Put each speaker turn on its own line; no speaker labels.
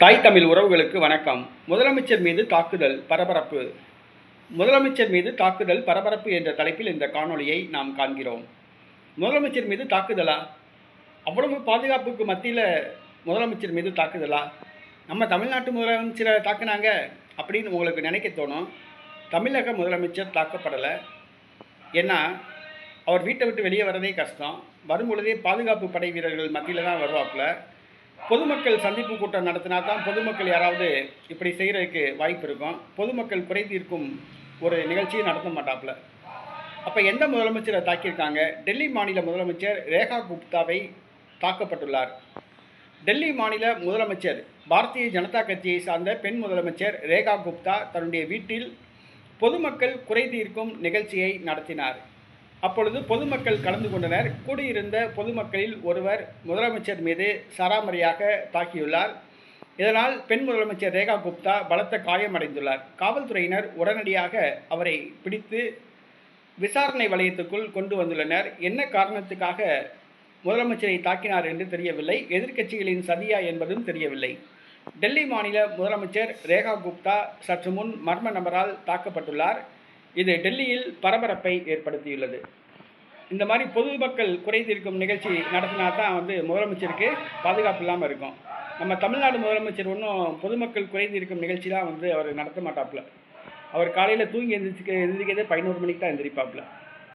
தாய் தமிழ் உறவுகளுக்கு வணக்கம். முதலமைச்சர் மீது தாக்குதல் பரபரப்பு. முதலமைச்சர் மீது தாக்குதல் பரபரப்பு என்ற தலைப்பில் இந்த காணொளியை நாம் காண்கிறோம். முதலமைச்சர் மீது தாக்குதலா? அவ்வளவு பாதுகாப்புக்கு மத்தியில் முதலமைச்சர் மீது தாக்குதலா? நம்ம தமிழ்நாட்டு முதலமைச்சரை தாக்குனாங்க அப்படின்னு உங்களுக்கு நினைக்க தோணும். தமிழக முதலமைச்சர் தாக்கப்படலை. ஏன்னா அவர் வீட்டை விட்டு வெளியே வரதே கஷ்டம். வரும் பொழுதே பாதுகாப்பு படை வீரர்கள் மத்தியில் தான் வருவாப்புல. பொதுமக்கள் சந்திப்பு கூட்டம் நடத்தினா தான் பொதுமக்கள் யாராவது இப்படி செய்கிறதுக்கு வாய்ப்பு இருக்கும். பொதுமக்கள் குறை தீர்க்கும் ஒரு நிகழ்ச்சியை நடத்த மாட்டாப்புல. அப்போ எந்த முதலமைச்சரை தாக்கியிருக்காங்க? டெல்லி மாநில முதலமைச்சர் ரேகா குப்தாவை தாக்கப்பட்டுள்ளார். டெல்லி மாநில முதலமைச்சர் பாரதிய ஜனதா கட்சியை சார்ந்த பெண் முதலமைச்சர் ரேகா குப்தா தன்னுடைய வீட்டில் பொதுமக்கள் குறை தீர்க்கும் நிகழ்ச்சியை நடத்தினார். அப்பொழுது பொதுமக்கள் கலந்து கொண்டனர். கூடியிருந்த பொதுமக்களில் ஒருவர் முதலமைச்சர் மீது சராமரியாக தாக்கியுள்ளார். இதனால் பெண் முதலமைச்சர் ரேகா குப்தா பலத்த காயமடைந்துள்ளார். காவல்துறையினர் உடனடியாக அவரை பிடித்து விசாரணை வளையத்துக்குள் கொண்டு வந்துள்ளனர். என்ன காரணத்துக்காக முதலமைச்சரை தாக்கினார் என்று தெரியவில்லை. எதிர்க்கட்சிகளின் சதியா என்பதும் தெரியவில்லை. டெல்லி மாநில முதலமைச்சர் ரேகா குப்தா சற்று முன் மர்ம நபரால் தாக்கப்பட்டுள்ளார். இது டெல்லியில் பரபரப்பை ஏற்படுத்தியுள்ளது. இந்த மாதிரி பொதுமக்கள் குறை தீர்க்கும் நிகழ்ச்சி நடத்தினா தான் வந்து முதலமைச்சருக்கு பாதுகாப்பு இல்லாமல் இருக்கும். நம்ம தமிழ்நாடு முதலமைச்சர் ஒன்றும் பொதுமக்கள் குறை தீர்க்கும் நிகழ்ச்சிலாம் வந்து அவர் நடத்த மாட்டாப்புல அவர் காலையில் தூங்கி எந்திரிச்சு எந்திரிக்கிறதே பதினோரு மணிக்கு தான் எந்திரிப்பாப்புல